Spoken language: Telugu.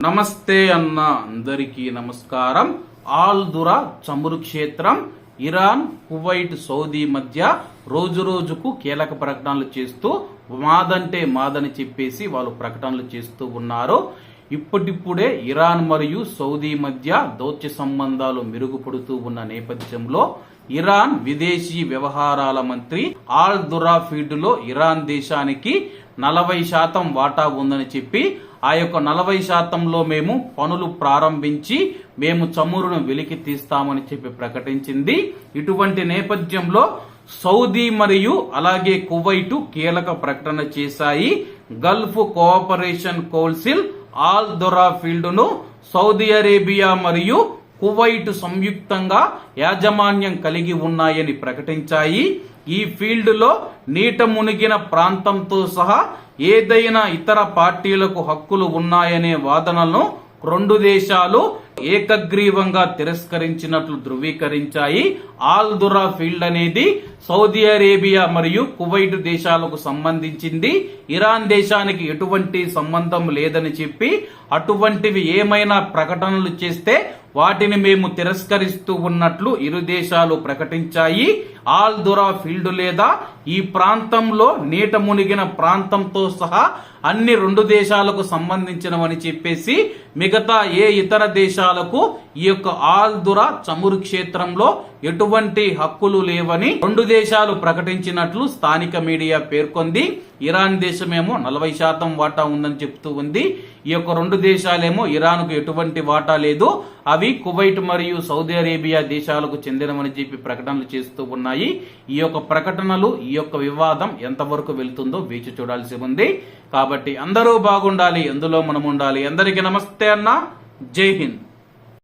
నమస్తే అన్న అందరికీ నమస్కారం. ఆల్దురా చమురు క్షేత్రం ఇరాన్ కువైట్ సౌదీ మధ్య రోజు రోజుకు కీలక ప్రకటనలు చేస్తూ మాదంటే మాదని చెప్పేసి వాళ్ళు ప్రకటనలు చేస్తూ ఉన్నారు. ఇప్పటిప్పుడే ఇరాన్ మరియు సౌదీ మధ్య దౌత్య సంబంధాలు మెరుగుపడుతూ ఉన్న నేపథ్యంలో ఇరాన్ విదేశీ వ్యవహారాల మంత్రి ఆల్ దురా ఫీల్డ్ ఇరాన్ దేశానికి నలభై శాతం వాటా ఉందని చెప్పి ఆ యొక్క నలభై శాతంలో మేము పనులు ప్రారంభించి మేము చమురును వెలికి తీస్తామని చెప్పి ప్రకటించింది. ఇటువంటి నేపథ్యంలో సౌదీ మరియు అలాగే కువైటు కీలక ప్రకటన చేశాయి. గల్ఫ్ కోఆపరేషన్ కౌన్సిల్ ఆల్ దొరా ఫీల్డ్ను సౌదీ అరేబియా మరియు కువైట్ సంయుక్తంగా యాజమాన్యం కలిగి ఉన్నాయని ప్రకటించాయి. ఈ ఫీల్డ్లో నీట మునిగిన ప్రాంతంతో సహా ఏదైనా ఇతర పార్టీలకు హక్కులు ఉన్నాయనే వాదనలను రెండు దేశాలు ఏకగ్రీవంగా తిరస్కరించినట్లు ధృవీకరించాయి. ఆల్ దురా ఫీల్డ్ అనేది సౌదీ అరేబియా మరియు కువైట్ దేశాలకు సంబంధించింది. ఇరాన్ దేశానికి ఎటువంటి సంబంధం లేదని చెప్పి అటువంటివి ఏమైనా ప్రకటనలు చేస్తే వాటిని మేము తిరస్కరిస్తూ ఉన్నట్లు ఇరు దేశాలు ప్రకటించాయి. ఆల్దురా ఫీల్డ్ లేదా ఈ ప్రాంతంలో నీట మునిగిన ప్రాంతంతో సహా అన్ని రెండు దేశాలకు సంబంధించినవని చెప్పేసి మిగతా ఏ ఇతర దేశాలకు ఈ యొక్క ఆల్దురా చమురు క్షేత్రంలో ఎటువంటి హక్కులు లేవని రెండు దేశాలు ప్రకటించినట్లు స్థానిక మీడియా పేర్కొంది. ఇరాన్ దేశమేమో నలభై శాతం వాటా ఉందని చెప్తూ ఉంది. ఈ యొక్క రెండు దేశాలేమో ఇరాన్కు ఎటువంటి వాటా లేదు. అవి కువైట్ మరియు సౌదీ అరేబియా దేశాలకు చెందినవని చెప్పి ప్రకటనలు చేస్తూ ఉన్నాయి. ఈ యొక్క ప్రకటనలు ఈ యొక్క వివాదం ఎంతవరకు వెళ్తుందో వేచి చూడాల్సి ఉంది. కాబట్టి అందరూ బాగుండాలి ఎందులో మనం ఉండాలి అందరికీ నమస్తే అన్న. జై హింద్.